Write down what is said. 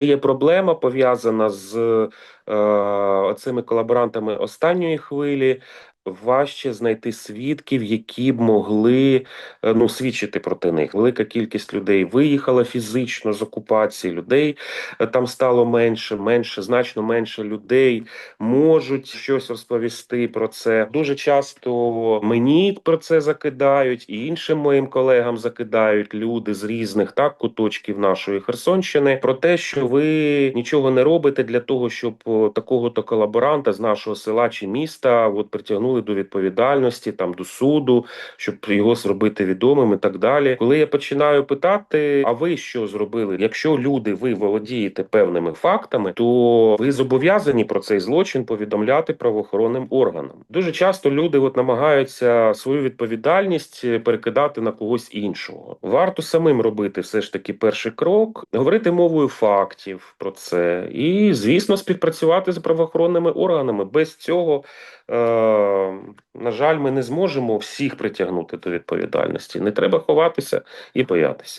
Є проблема пов'язана з е, цими колаборантами останньої хвилі. Важче знайти свідків, які б могли е, ну свідчити проти них. Велика кількість людей виїхала фізично з окупації. Людей е, там стало менше, менше, значно менше людей можуть щось розповісти про це. Дуже часто мені про це закидають, і іншим моїм колегам закидають люди з різних так куточків нашої Херсонщини про те, що ви нічого не робите для того, щоб такого-то колаборанта з нашого села чи міста от притягнули до відповідальності, там до суду, щоб його зробити відомим і так далі. Коли я починаю питати, а ви що зробили? Якщо люди ви володієте певними фактами, то ви зобов'язані про цей злочин повідомляти правоохоронним органам. Дуже часто люди от намагаються свою відповідальність е, перекидати на когось іншого. Варто самим робити все ж таки перший крок, говорити мовою фактів про це, і звісно, співпрацювати з правоохоронними органами. Без цього, е, на жаль, ми не зможемо всіх притягнути до відповідальності. Не треба ховатися і боятися.